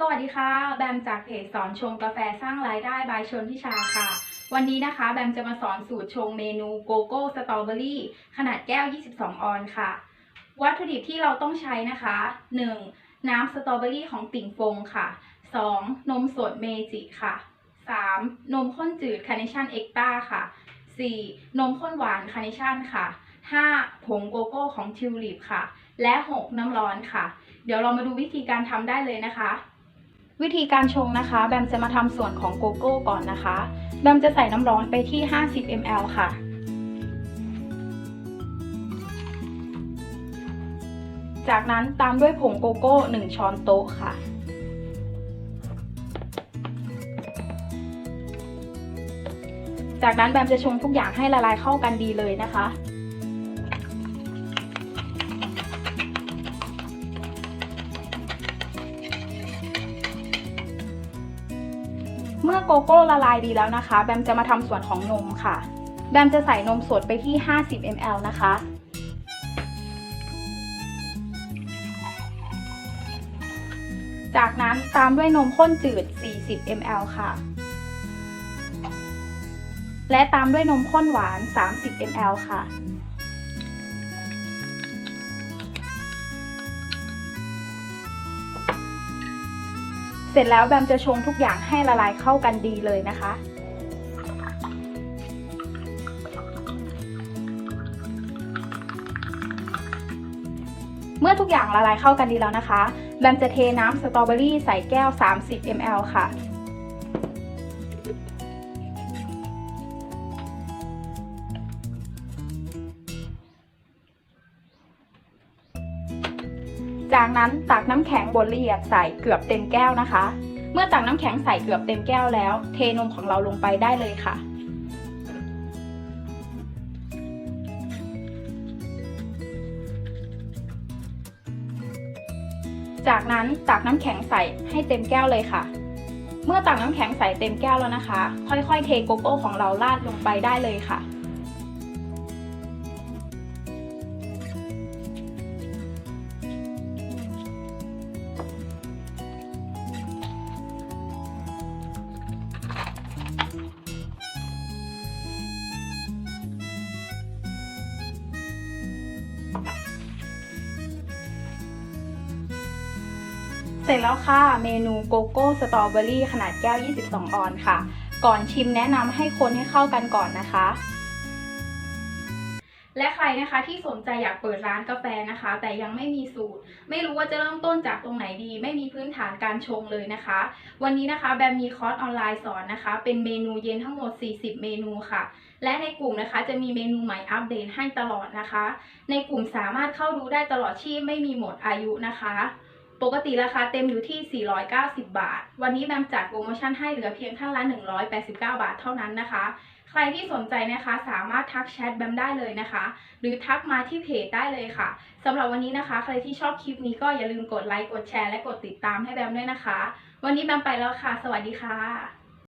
สวัสดีค่ะ แบมจากเพจสอนชงกาแฟสร้างรายได้บายชนทิชาค่ะ วันนี้นะคะ แบมจะมาสอนสูตรชงเมนูโกโก้สตรอเบอรี่ขนาดแก้ว 22 ออนซ์ค่ะ วัตถุดิบที่เราต้องใช้นะคะ 1. น้ำสตรอเบอรี่ของติ่งฟงค่ะ 2. นมสดเมจิค่ะ 3. นมข้นจืดคาร์เนชั่นเอ็กต้าค่ะ 4. นมข้นหวานคาร์เนชั่นค่ะ 5. ผงโกโก้ของทิวลิปค่ะ และ 6. น้ำร้อนค่ะ เดี๋ยวเรามาดูวิธีการทำได้เลยนะคะ วิธีการชงนะคะ แบมจะมาทำส่วนของโกโก้ก่อนนะคะ แบมจะใส่น้ำร้อนไปที่ 50 ml ค่ะ จากนั้นตามด้วยผงโกโก้ 1 ช้อนโต๊ะค่ะ จากนั้นแบมจะชงทุกอย่างให้ละลายเข้ากันดีเลยนะคะ เมื่อโกโก้ละลายดีแล้วนะคะ แบมจะมาทำส่วนของนมค่ะ แบมจะใส่นมสดไปที่ 50 ml นะคะ จากนั้นตามด้วยนมข้นจืด 40 ml ค่ะ และตามด้วยนมข้นหวาน 30 ml ค่ะ สร็จแล้วแบมจะชงทุกอย่างให้ละลายเข้ากันดีเลยนะคะ เมื่อทุกอย่างละลายเข้ากันดีแล้วนะคะ แบมจะเทน้ำสตรอเบอรี่ใส่แก้ว 30 ml ค่ะ จากนั้นตักน้ำแข็งบนละเอียดใส่เกือบเต็มแก้วนะคะ เมื่อตักน้ำแข็งใส่เกือบเต็มแก้วแล้ว เทนมของเราลงไปได้เลยค่ะ จากนั้นตักน้ำแข็งใส่ให้เต็มแก้วเลยค่ะ เมื่อตักน้ำแข็งใส่เต็มแก้วแล้วนะคะ ค่อยๆ เทโกโก้ของเราราดลงไปได้เลยค่ะ เสร็จแล้วค่ะ เมนูโกโก้สตรอเบอรี่ขนาดแก้ว 22 ออนซ์ค่ะ ก่อนชิมแนะนำให้คนให้เข้ากันก่อนนะคะ และใครนะคะที่สนใจอยากเปิดร้านกาแฟนะคะ แต่ยังไม่มีสูตร ไม่รู้ว่าจะเริ่มต้นจากตรงไหนดี ไม่มีพื้นฐานการชงเลยนะคะ วันนี้นะคะแบมมีคอร์สออนไลน์สอนนะคะ เป็นเมนูเย็นทั้งหมด 40 เมนูค่ะ และในกลุ่มนะคะจะมีเมนูใหม่อัปเดตให้ตลอดนะคะ ในกลุ่มสามารถเข้าดูได้ตลอดชีพไม่มีหมดอายุนะคะ ปกติราคาเต็มอยู่ที่ 490 บาท วันนี้แบมจัดโปรโมชั่นให้เหลือเพียงท่านละ 189 บาทเท่านั้นนะคะ ใครที่สนใจนะคะสามารถทักแชทแบมได้เลยนะคะ หรือทักมาที่เพจได้เลยค่ะสำหรับวันนี้นะคะ ใครที่ชอบคลิปนี้ก็อย่าลืมกดไลค์ กดแชร์ และกดติดตามให้แบมด้วยนะคะ วันนี้แบมไปแล้วค่ะ สวัสดีค่ะ